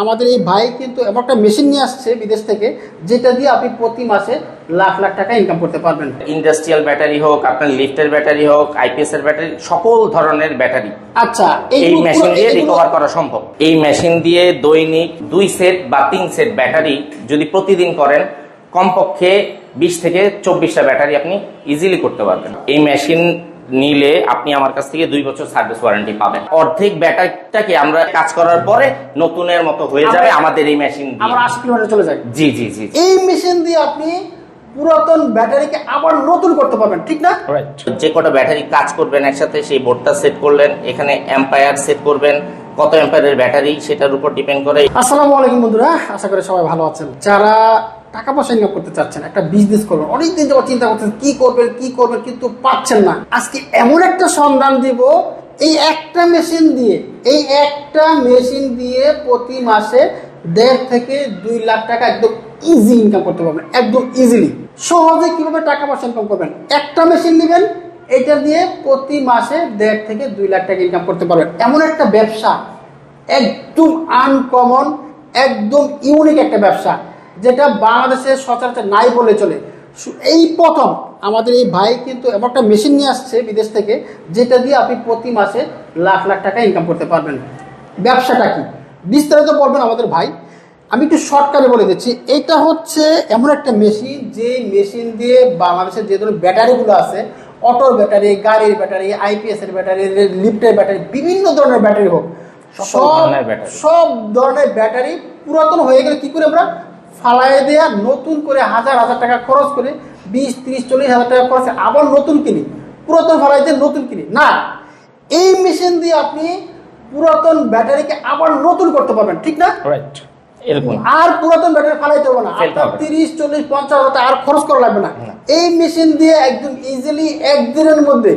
আমাদের এই ভাই কিন্তু এমন একটা মেশিন নিয়ে আসছে বিদেশ থেকে যেটা দিয়ে আপনি প্রতি মাসে লাখ লাখ টাকা ইনকাম করতে পারবেন। ইন্ডাস্ট্রিয়াল ব্যাটারি হোক আপনার লিফটের ব্যাটারি হোক আইপিএস এর ব্যাটারি সকল ধরনের ব্যাটারি আচ্ছা এই মেশিন দিয়ে রিকভার করা সম্ভব। এই মেশিন দিয়ে দৈনিক দুই সেট বা তিন সেট ব্যাটারি যদি প্রতিদিন করেন কমপক্ষে বিশ থেকে চব্বিশটা ব্যাটারি আপনি ইজিলি করতে পারবেন। এই মেশিন নিলে আপনি আমার কাছ থেকে দুই বছর সার্ভিস ওয়ারেন্টি পাবেন। অর্ধেক ব্যাটারিটাকে আমরা কাজ করার পরে নতুনের মতো হয়ে যাবে আমাদের এই মেশিন দিয়ে। আমরা আশি কিলোমিটার চলে যাই জি জি জি এই মেশিন দিয়ে আপনি পুরাতন ব্যাটারিকে আবার নতুন করতে পারবেন ঠিক না? যে কটা ব্যাটারি কাজ করবেন একসাথে সেই বোর্ডটা সেট করলেন এখানে এম্পায়ার সেট করবেন। কত এম্পায়ারের ব্যাটারি সেটার উপর ডিপেন্ড করে। আসসালামু আলাইকুম বন্ধুরা আশা করি সবাই ভালো আছেন। যারা টাকা পয়সা ইনকাম করতে চাচ্ছেন, একটা বিজনেস করবেন, অনেকদিন যাবত চিন্তা করছেন, কি করবেন কি করবেন, কিন্তু পাচ্ছেন না। আজকে এমন একটা সন্ধান দিব, এই একটা মেশিন দিয়ে, এই একটা মেশিন দিয়ে প্রতি মাসে দেড় থেকে দুই লাখ টাকা একদম ইজি ইনকাম করতে পারবেন, একদম ইজিলি সহজে কীভাবে টাকা পয়সা ইনকাম করবেন? একটা মেশিন নেবেন, এটা দিয়ে প্রতি মাসে দেড় থেকে দুই লাখ টাকা ইনকাম করতে পারবেন। এমন একটা ব্যবসা, একদম আনকমন একদম ইউনিক একটা ব্যবসা। যেটা বাংলাদেশে সচরাচর নাই বলে চলে। এই প্রথম আমাদের এই ভাই কিন্তু এমন একটা মেশিন নিয়ে আসছে বিদেশ থেকে যেটা দিয়ে আপনি প্রতি মাসে লাখ লাখ টাকা ইনকাম করতে পারবেন। ব্যবসাটা কি? বিস্তারিত বলবেন আমাদের ভাই। আমি একটু শর্টকাটে বলে দিচ্ছি। এটা হচ্ছে এমন একটা মেশিন যে মেশিন দিয়ে বাংলাদেশের যে ধরনের ব্যাটারিগুলো আছে অটোর ব্যাটারি গাড়ির ব্যাটারি আইপিএস এর ব্যাটারি লিফটের ব্যাটারি বিভিন্ন ধরনের ব্যাটারি হোক সব ব্যাটারি। সব ধরনের ব্যাটারি পুরাতন হয়ে গেলে কি করে আমরা? ফালাই দেয়া নতুন করে হাজার হাজার টাকা খরচ করে বিশ ত্রিশ চল্লিশ হাজার টাকা খরচ আবার নতুন কিনি পুরাতন ফালাই দিয়ে নতুন কিনি। না এই মেশিন দিয়ে আপনি পুরাতন ব্যাটারিকে আবার নতুন করতে পারবেন ঠিক না? রাইট এরকম। আর পুরাতন ব্যাটারি ফালাইতে হবে না। আপনার তিরিশ চল্লিশ পঞ্চাশ হাজার আর খরচ করা লাগবে না। এই মেশিন দিয়ে একদম ইজিলি একদিনের মধ্যে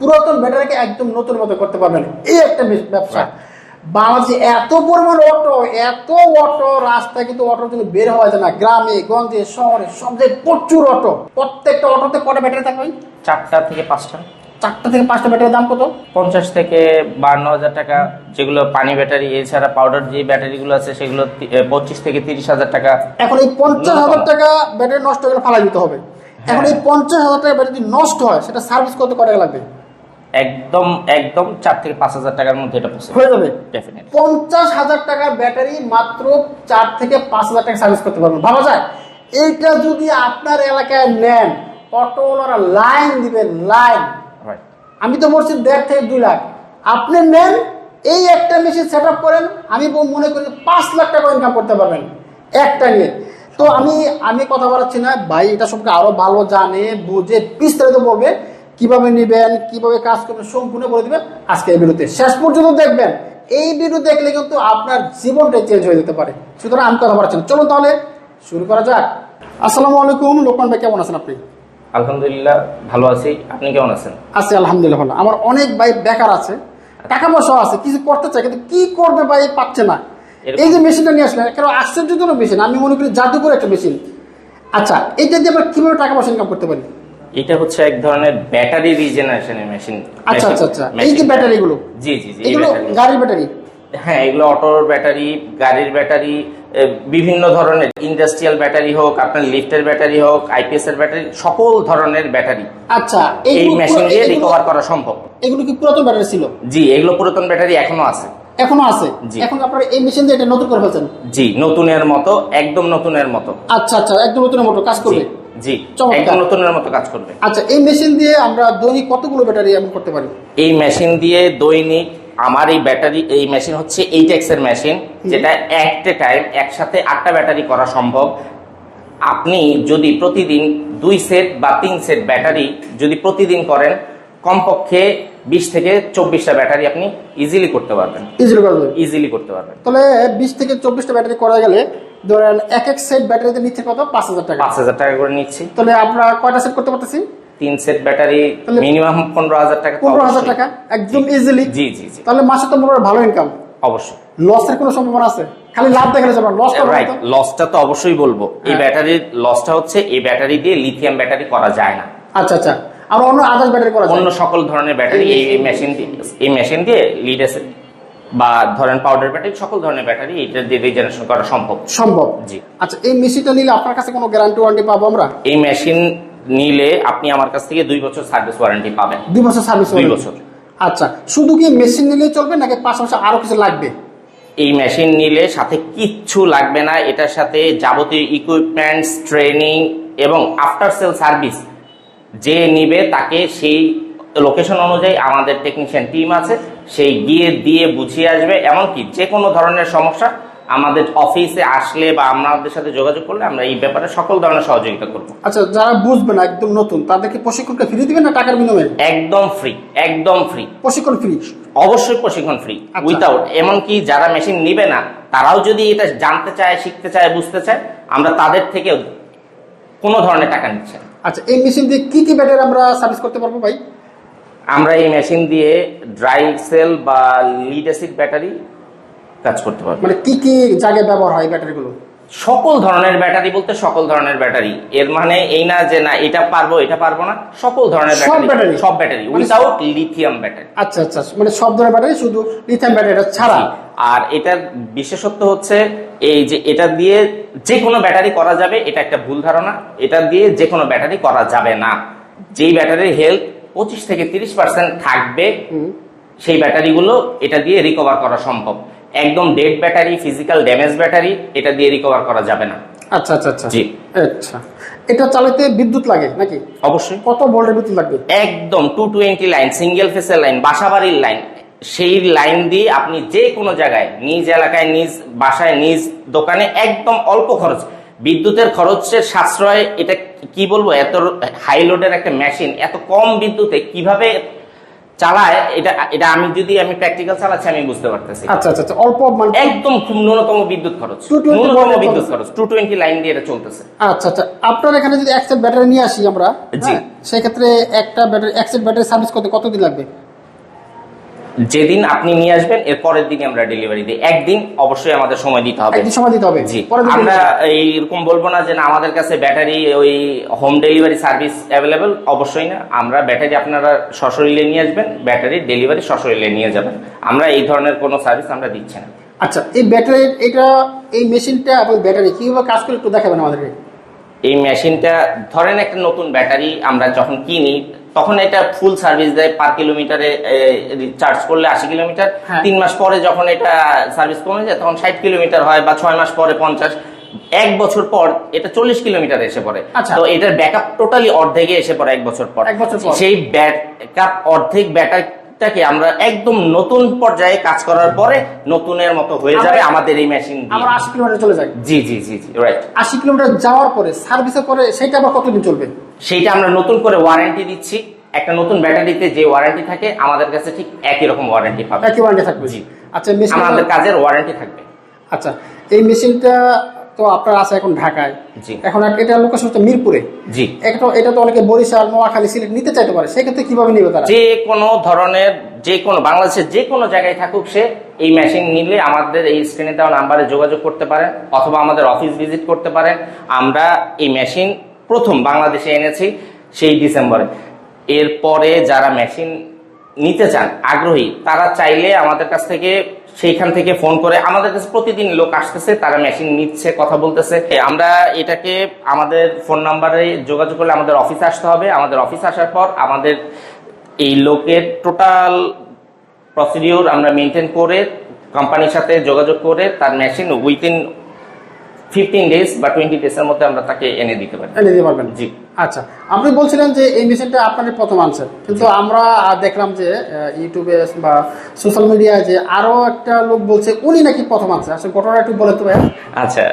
পুরাতন ব্যাটারিকে একদম নতুন মতো করতে পারবেন। এই একটা ব্যবসা। বাংলাদেশে এত পরিমাণ অটো এত অটো রাস্তায় কিন্তু অটোর জন্য বের হওয়া যায় না। গ্রামে গঞ্জে শহরে সব জায়গায় প্রচুর অটো প্রত্যেকটা অটোতে কটা ব্যাটারি থাকবে চারটা থেকে পাঁচটা। চারটা থেকে পাঁচটা ব্যাটারির দাম কত? পঞ্চাশ থেকে বান্ন হাজার টাকা। যেগুলো পানি ব্যাটারি এছাড়া পাউডার যে ব্যাটারিগুলো আছে সেগুলো পঁচিশ থেকে তিরিশ হাজার টাকা। এখন এই পঞ্চাশ হাজার টাকা ব্যাটারি নষ্ট হয়ে গেলে ফালাই দিতে হবে। এখন এই পঞ্চাশ হাজার টাকা ব্যাটারি যদি নষ্ট হয় সেটা সার্ভিস কত টাকা লাগবে? একদম একদম চার থেকে পাঁচ হাজার টাকার মধ্যে এটা হয়ে যাবে। পঞ্চাশ হাজার টাকার ব্যাটারি মাত্র চার থেকে পাঁচ হাজার টাকা সার্ভিস করতে পারবেন। ভাবা যায়? এইটা যদি আপনার এলাকায় নেন পটল অটোওয়ালারা লাইন দিবেন লাইন আমি তো বলছি দেড় থেকে দুই লাখ। আপনি নেন এই একটা মেশিন সেট আপ করেন আমি মনে করি পাঁচ লাখ টাকা ইনকাম করতে পারবেন। একটা নিয়ে। তো আমি আমি কথা বলাচ্ছি না। ভাই এটা সম্পর্কে আরও ভালো জানে বুঝে বিস্তারিত বলবে। কীভাবে নেবেন কীভাবে কাজ করবেন সম্পূর্ণ বলে দিবেন আজকে এই ভিডিওতে। শেষ পর্যন্ত দেখবেন। এই ভিডিও দেখলে কিন্তু আপনার জীবনটাই চেঞ্জ হয়ে যেতে পারে। সুতরাং আমি কথা বলাচ্ছি না চলুন তাহলে শুরু করা যাক। আসসালামু আলাইকুম লোকমান ভাই কেমন আছেন আপনি? আলহামদুলিল্লাহ ভালো আছি। আপনি কেমন আছেন? আছি আলহামদুলিল্লাহ ভালো। আমার অনেক ভাই বেকার আছে। টাকা পয়সা আছে কিছু করতে চায় কিন্তু কি করবে ভাই পাচ্ছে না। এই যে মেশিনটা নিয়ে আসলেন কেন আশ্চর্যজনক মেশিন আমি মনে করি জাদুকর একটা মেশিন আচ্ছা এটা দিয়ে আমরা কীভাবে টাকা পয়সা ইনকাম করতে পারি? এটা হচ্ছে এক ধরনের ব্যাটারি রিজেনারেশনের মেশিন আচ্ছা আচ্ছা আচ্ছা। এই যে ব্যাটারিগুলো জি জি জি এগুলো গাড়ির ব্যাটারি হ্যাঁ এগুলো অটোর ব্যাটারি গাড়ির ব্যাটারি বিভিন্ন ধরনের ইন্ডাস্ট্রিয়াল ব্যাটারি হোক আপনার লিফটের ব্যাটারি হোক আইপিএস এর ব্যাটারি সকল ধরনের ব্যাটারি আচ্ছা এই মেশিন দিয়ে রিকভার করা সম্ভব। এগুলো কি পুরাতন ব্যাটারি ছিল? জি এগুলো পুরাতন ব্যাটারি এখনও আছে। এখনও আছে? জি। এখন আপনারা এই মেশিন দিয়ে এটা নতুন করে ফেলছেন? জি নতুনের মতো একদম নতুনের মতো। আচ্ছা আচ্ছা একদম নতুন মতো কাজ করবে। জি। একদম নতুনের মতো কাজ করবে। আচ্ছা এই মেশিন দিয়ে আমরা দৈনিক কতগুলো ব্যাটারি এমন করতে পারি? এই মেশিন দিয়ে দৈনিক আমার এই ব্যাটারি এই মেশিন হচ্ছে এইটেক্স এর মেশিন যেটা একটা টাইম একসাথে আটটা ব্যাটারি করা সম্ভব। আপনি যদি প্রতিদিন দুই সেট বা তিন সেট ব্যাটারি যদি প্রতিদিন করেন কমপক্ষে বিশ থেকে চব্বিশটা ব্যাটারি আপনি ইজিলি করতে পারবেন। ইজিলি করবে ইজিলি করতে পারবেন। তাহলে বিশ থেকে চব্বিশটা ব্যাটারি করা গেলে ধরেন এক এক সেট ব্যাটারিতে নিচ্ছে কত? পাঁচ হাজার টাকা। পাঁচ হাজার টাকা করে নিচ্ছি। তাহলে আমরা কয়টা সেট করতে পারতেছি? তিন সেট ব্যাটারি মিনিমাম পনেরো হাজার টাকা পনেরো হাজার। টাকা একদম ইজিলি জি জি জি তাহলে মাসে তো হয় ভালো ইনকাম অবশ্যই। লসের কোনো সম্ভাবনা আছে? খালি লাভ দেখালে যাবে লস রাইট লসটা তো অবশ্যই বলব। এই হ্যাঁ। ব্যাটারির লসটা হচ্ছে এই ব্যাটারি দিয়ে লিথিয়াম ব্যাটারি করা যায় না। আচ্ছা আচ্ছা। আমরা অন্য আদার্স ব্যাটারি করা অন্য সকল ধরনের ব্যাটারি এই মেশিন দিয়ে এই মেশিন দিয়ে লিড বা ধরেন পাউডার ব্যাটারি সকল ধরনের ব্যাটারি এটা দিয়ে রিজেনারেশন করা সম্ভব। সম্ভব। জি। আচ্ছা এই মেশিনটা নিলে আপনার কাছে কোনো গ্যারান্টি ওয়ারেন্টি পাবো আমরা? এই মেশিন নিলে আপনি আমার কাছ থেকে দুই বছর সার্ভিস ওয়ারেন্টি পাবেন। দুই বছর সার্ভিস দুই বছর। আচ্ছা শুধু কি মেশিন নিলেই চলবে নাকি পাশাপাশি আরও কিছু লাগবে? এই মেশিন নিলে সাথে কিচ্ছু লাগবে না এটার সাথে যাবতীয় ইকুইপমেন্টস ট্রেনিং এবং আফটার সেল সার্ভিস যে নিবে তাকে সেই লোকেশন অনুযায়ী আমাদের টেকনিশিয়ান টিম আছে সেই গিয়ে দিয়ে বুঝিয়ে আসবে। এমনকি যে কোনো ধরনের সমস্যা আমাদের অফিসে আসলে বা আমাদের সাথে যোগাযোগ করলে আমরা এই ব্যাপারে সকল ধরনের সহযোগিতা করব। আচ্ছা যারা বুঝবে না একদম নতুন তাদেরকে প্রশিক্ষণকে ফ্রি দিবেন না টাকার বিনিময়ে? একদম ফ্রি একদম ফ্রি প্রশিক্ষণ ফ্রি অবশ্যই প্রশিক্ষণ ফ্রি আচ্ছা। উইথাউট এমনকি যারা মেশিন নিবে না তারাও যদি এটা জানতে চায় শিখতে চায় বুঝতে চায় আমরা তাদের থেকে কোনো ধরনের টাকা নিচ্ছে না। আচ্ছা এই মেশিন দিয়ে কি কি ব্যাটারি আমরা সার্ভিস করতে পারব ভাই? আমরা এই মেশিন দিয়ে ড্রাই সেল বা লিড অ্যাসিড ব্যাটারি কাজ করতে পারব। মানে কি কি জায়গায় ব্যবহার হয় ব্যাটারিগুলো? সকল ধরনের ব্যাটারি বলতে সকল ধরনের ব্যাটারি এর মানে এই না যে না এটা পারব এটা পারব না সকল ধরনের ব্যাটারি? সব ব্যাটারি উইথাউট লিথিয়াম ব্যাটারি আচ্ছা আচ্ছা মানে সব ধরনের ব্যাটারি শুধু লিথিয়াম ব্যাটারি ছাড়া? আর এটার বিশেষত্ব হচ্ছে এই যে এটা দিয়ে যে কোনো ব্যাটারি করা যাবে এটা একটা ভুল ধারণা। এটা দিয়ে যে কোনো ব্যাটারি করা যাবে না। যেই ব্যাটারির হেলথ পঁচিশ থেকে তিরিশ পার্সেন্ট থাকবে সেই ব্যাটারিগুলো এটা দিয়ে রিকভার করা সম্ভব। একদম dead battery physical damage battery এটা দিয়ে রিকভার করা যাবে না। আচ্ছা আচ্ছা আচ্ছা। জি। আচ্ছা। এটা চালাতে বিদ্যুৎ লাগে নাকি? অবশ্যই। কত ভোল্টের বিদ্যুৎ লাগবে? একদম টু টোয়েন্টি লাইন সিঙ্গেল ফেসের লাইন বাসাবাড়ির লাইন সেই লাইন দিয়ে আপনি যে কোনো জায়গায় নিজ এলাকায় নিজ বাসায় নিজ দোকানে একদম অল্প খরচ। বিদ্যুতের খরচের সাশ্রয় এটা কি বলব? এত হাই লোডের একটা মেশিন এত কম বিদ্যুতে কীভাবে চালায়? এটা এটা আমি যদি আমি প্র্যাকটিক্যাল চালাচ্ছি আমি বুঝতে পারতেছি। আচ্ছা আচ্ছা আচ্ছা অল্প মানে একদম খুব ন্যূনতম বিদ্যুৎ খরচ। ন্যূনতম বিদ্যুৎ খরচ। খরচ টু টোয়েন্টি লাইন দিয়ে এটা চলতেছে। আচ্ছা আচ্ছা আপনার এখানে যদি এক সেট ব্যাটারি নিয়ে আসি আমরা জি। হ্যাঁ, সেক্ষেত্রে একটা ব্যাটারি এক সেট ব্যাটারি সার্ভিস করতে কতদিন লাগবে? যেদিন আপনি নিয়ে আসবেন এর পরের দিনে আমরা ডেলিভারি দিই। একদিন অবশ্যই আমাদের সময় দিতে হবে। একদিন সময় দিতে হবে। জি। আমরা এইরকম বলব না যে না আমাদের কাছে ব্যাটারি ওই হোম ডেলিভারি সার্ভিস অ্যাভেলেবেল অবশ্যই না। আমরা ব্যাটারি আপনারা সশরীরে নিয়ে আসবেন ব্যাটারি ডেলিভারি সশরীরে নিয়ে যাবেন। আমরা এই ধরনের কোনো সার্ভিস আমরা দিচ্ছি না। আচ্ছা এই ব্যাটারি এটা এই মেশিনটা এবং ব্যাটারি কীভাবে কাজ করে একটু দেখাবেন আমাদেরকে? এই মেশিনটা ধরেন একটা নতুন ব্যাটারি আমরা যখন কিনি তখন এটা ফুল সার্ভিস দেয় পার কিলোমিটারে চার্জ করলে আশি কিলোমিটার হ্যাঁ। তিন মাস পরে যখন এটা সার্ভিস কমে যায় তখন ষাট কিলোমিটার হয় বা ছয় মাস পরে পঞ্চাশ। এক বছর পর এটা চল্লিশ কিলোমিটার এসে পড়ে। আচ্ছা। তো এটার ব্যাকআপ টোটালি অর্ধেকে এসে পড়ে এক বছর পর। এক বছর সেই ব্যাকআপ অর্ধেক ব্যাটারিটাকে আমরা একদম নতুন পর্যায়ে কাজ করার পরে নতুনের মতো হয়ে যাবে আমাদের এই মেশিন আমরা আশি কিলোমিটার চলে যাই জি জি জি জি রাইট আশি কিলোমিটার যাওয়ার পরে সার্ভিসের পরে সেটা আবার কতদিন চলবে? সেইটা আমরা নতুন করে ওয়ারেন্টি দিচ্ছি। একটা নতুন ব্যাটারিতে যে ওয়ারেন্টি থাকে আমাদের কাছে ঠিক একই রকম ওয়ারেন্টি পাবে। একই ওয়ারেন্টি থাকবে। জি। আচ্ছা মেশিন আমাদের কাজের ওয়ারেন্টি থাকবে। আচ্ছা এই মেশিনটা তো আপনার আছে এখন ঢাকায়। জি। এখন এটা লোকেশন হচ্ছে মিরপুরে। জি। এটা এটা তো অনেকে বরিশাল নোয়াখালী সিলেট নিতে চাইতে পারে। সেক্ষেত্রে কীভাবে নিবে তারা? যে কোনো ধরনের যে কোনো বাংলাদেশের যে কোনো জায়গায় থাকুক সে এই মেশিন নিলে আমাদের এই স্ক্রিনে দেওয়া নাম্বারে যোগাযোগ করতে পারেন অথবা আমাদের অফিস ভিজিট করতে পারেন। আমরা এই মেশিন প্রথম বাংলাদেশে এনেছি সেই ডিসেম্বরে। এরপরে যারা মেশিন নিতে চান আগ্রহী তারা চাইলে আমাদের কাছ থেকে সেইখান থেকে ফোন করে, আমাদের কাছে প্রতিদিন লোক আসতেছে, তারা মেশিন নিচ্ছে, কথা বলতেছে। আমরা এটাকে আমাদের ফোন নাম্বারে যোগাযোগ করলে আমাদের অফিস আসতে হবে। আমাদের অফিস আসার পর আমাদের এই লোকের টোটাল প্রসিডিওর আমরা মেনটেন করে কোম্পানির সাথে যোগাযোগ করে তার মেশিন উইথিন ফিফটিন ডেজ বা টোয়েন্টি ডেজের মধ্যে আমরা তাকে এনে দিতে পারি। এনে দিতে পারবেন। জি। আচ্ছা আপনি বলছিলেন যে এই মেশিনটা আপনাদের প্রথম আনছেন কিন্তু আমরা দেখলাম যে ইউটিউবে বা সোশ্যাল মিডিয়ায় যে আরও একটা লোক বলছে উনি নাকি প্রথম আনছে আসলে ঘটনা একটু বলে তো আচ্ছা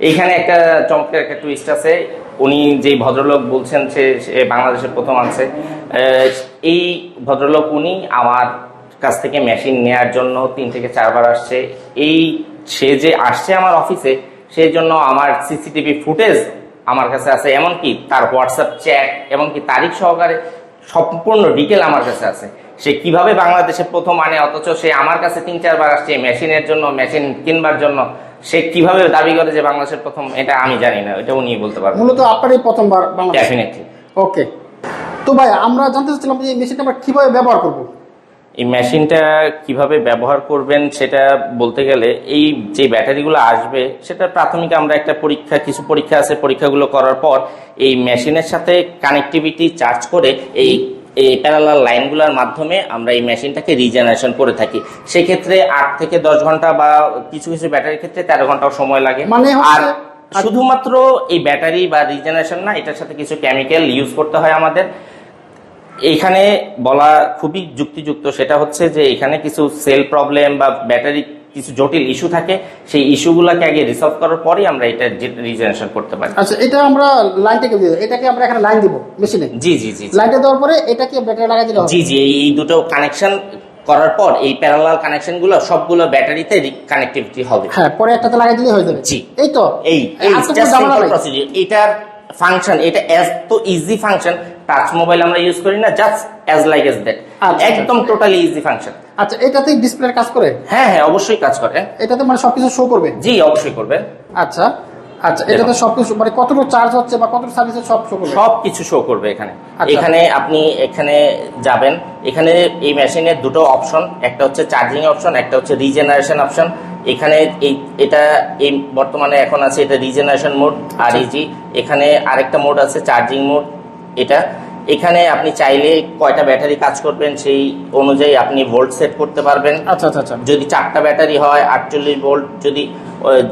এইখানে একটা চমৎকার একটা টুইস্ট আছে। উনি যে ভদ্রলোক বলছেন সে বাংলাদেশের প্রথম আছে আহ, এই ভদ্রলোক উনি আমার কাছ থেকে মেশিন নেয়ার জন্য তিন থেকে চারবার আসছে। এই সে যে আসছে আমার অফিসে সেই জন্য আমার সিসিটিভি ফুটেজ আমার কাছে আছে এমনকি তার হোয়াটসঅ্যাপ চ্যাট এমনকি তারিখ সহকারে সম্পূর্ণ ডিটেল আমার কাছে আছে। সে কীভাবে বাংলাদেশে প্রথম আনে অথচ সে আমার কাছে তিন চারবার আসছে মেশিনের জন্য মেশিন কিনবার জন্য। সে কীভাবে দাবি করে যে বাংলাদেশের প্রথম এটা আমি জানি না এটা উনি বলতে পারবেন। মূলত আপনারই প্রথমবার ডেফিনেটলি ওকে তো ভাই আমরা জানতে চাচ্ছিলাম যে এই মেশিনটা আমরা কীভাবে ব্যবহার করব? এই মেশিনটা কীভাবে ব্যবহার করবেন সেটা বলতে গেলে এই যে ব্যাটারিগুলো আসবে সেটা প্রাথমিক আমরা একটা পরীক্ষা কিছু পরীক্ষা আছে পরীক্ষাগুলো করার পর এই মেশিনের সাথে কানেক্টিভিটি চার্জ করে এই এই প্যারালাল লাইনগুলোর মাধ্যমে আমরা এই মেশিনটাকে রিজেনারেশন করে থাকি। সেক্ষেত্রে আট থেকে দশ ঘণ্টা বা কিছু কিছু ব্যাটারির ক্ষেত্রে তেরো ঘন্টাও সময় লাগে। মানে আর শুধুমাত্র এই ব্যাটারি বা রিজেনারেশন না এটার সাথে কিছু কেমিক্যাল ইউজ করতে হয় আমাদের। এইখানে বলা খুবই যুক্তিযুক্ত সেটা হচ্ছে যে এখানে কিছু সেল প্রবলেম বা ব্যাটারি কিছু জটিল ইস্যু থাকে সেই ইস্যুগুলোকে আগে রিসলভ করার পরেই আমরা এটা রিজেনারেশন করতে পারি আচ্ছা এটা আমরা লাইনটাকে দিয়ে দেবো। এটাকে আমরা এখানে লাইন দিব মেশিনে জি জি জি। লাইনটা দেওয়ার পরে এটাকে ব্যাটারি লাগাই দিলে জি জি এই দুটো কানেকশন করার পর এই প্যারালাল কানেকশনগুলো সবগুলো ব্যাটারিতে কানেক্টিভিটি হবে হ্যাঁ পরে একটাতে লাগাই দিলে হয়ে যাবে জি। এই তো এই procedure। এটার ফাংশন এটা এত ইজি ফাংশন টাচ মোবাইল আমরা ইউজ করি না just as like as that আচ্ছা। একদম টোটালি ইজি ফাংশন আচ্ছা এটাতে ডিসপ্লে কাজ করে? হ্যাঁ হ্যাঁ অবশ্যই কাজ করে। এটাতে মানে সবকিছু শো করবে? জি অবশ্যই করবে। আচ্ছা আচ্ছা এটাতে সবকিছু মানে কতটুকু চার্জ হচ্ছে বা কতটুকু সার্ভিস সব শো করবে? সব কিছু শো করবে এখানে। আচ্ছা। এখানে আপনি এখানে যাবেন এখানে এই মেশিনের দুটো অপশন একটা হচ্ছে চার্জিং অপশন একটা হচ্ছে রিজেনারেশন অপশন এখানে এই এটা এই বর্তমানে এখন আছে এটা রিজেনারেশন মোড আর আচ্ছা। ইজি এখানে আরেকটা মোড আছে চার্জিং মোড এটা। এখানে আপনি চাইলে কয়টা ব্যাটারি কাজ করবেন সেই অনুযায়ী আপনি ভোল্ট সেট করতে পারবেন। আচ্ছা আচ্ছা আচ্ছা। যদি চারটা ব্যাটারি হয় আটচল্লিশ ভোল্ট যদি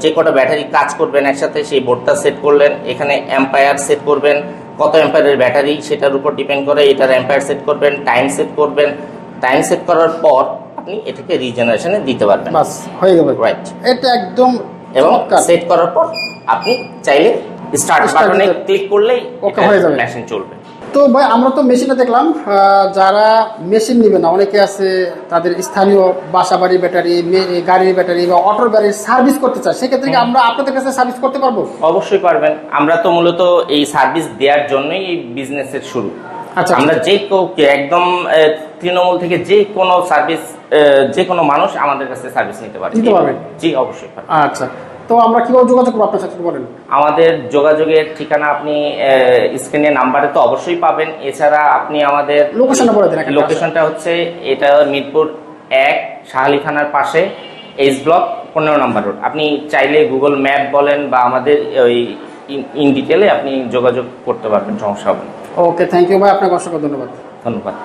যে কটা ব্যাটারি কাজ করবেন একসাথে সেই বোর্ডটা সেট করলেন। এখানে অ্যাম্পায়ার সেট করবেন। কত অ্যাম্পায়ারের ব্যাটারি সেটার উপর ডিপেন্ড করে এটার অ্যাম্পায়ার সেট করবেন টাইম সেট করবেন। টাইম সেট করার পর আপনি এটাকে রিজেনারেশনে দিতে পারবেন। বাস হয়ে গেল। রাইট এটা একদম এবং সেট করার পর আপনি চাইলে স্টার্ট বাটনে ক্লিক করলেই Okay, হয়ে যাবে। মেশিন চলবে। তো ভাই আমরা তো মেশিনে দেখলাম যারা মেশিন নিবে না অনেকে আছে তাদের স্থানীয় বাসা বাড়ি ব্যাটারি গাড়ির ব্যাটারি বা অটোর ব্যাটারি সার্ভিস করতে চায় সেক্ষেত্রে কি আমরা আপনাদের কাছে সার্ভিস করতে পারব? অবশ্যই পারবেন। আমরা তো মূলত এই সার্ভিস দেওয়ার জন্যই এই বিজনেসের শুরু। আচ্ছা। আমরা যে কাউকে একদম তৃণমূল থেকে যে কোনো সার্ভিস যে কোনো মানুষ আমাদের কাছে সার্ভিস নিতে পারে? জি অবশ্যই আচ্ছা। তো আমরা কীভাবে যোগাযোগ করব আপনার সাথে বলেন। আমাদের যোগাযোগের ঠিকানা আপনি স্ক্রিনে নাম্বারে তো অবশ্যই পাবেন। এছাড়া আপনি আমাদের লোকেশনটা বলে দিন লোকেশনটা হচ্ছে এটা মিরপুর এক শাহালি থানার পাশে এইচ ব্লক পনেরো নাম্বার রোড আপনি চাইলে গুগল ম্যাপ বলেন বা আমাদের ওই ইন ডিটেলে আপনি যোগাযোগ করতে পারবেন সমস্যা হবে ওকে থ্যাংক ইউ ভাই আপনাকে অসংখ্য ধন্যবাদ। ধন্যবাদ।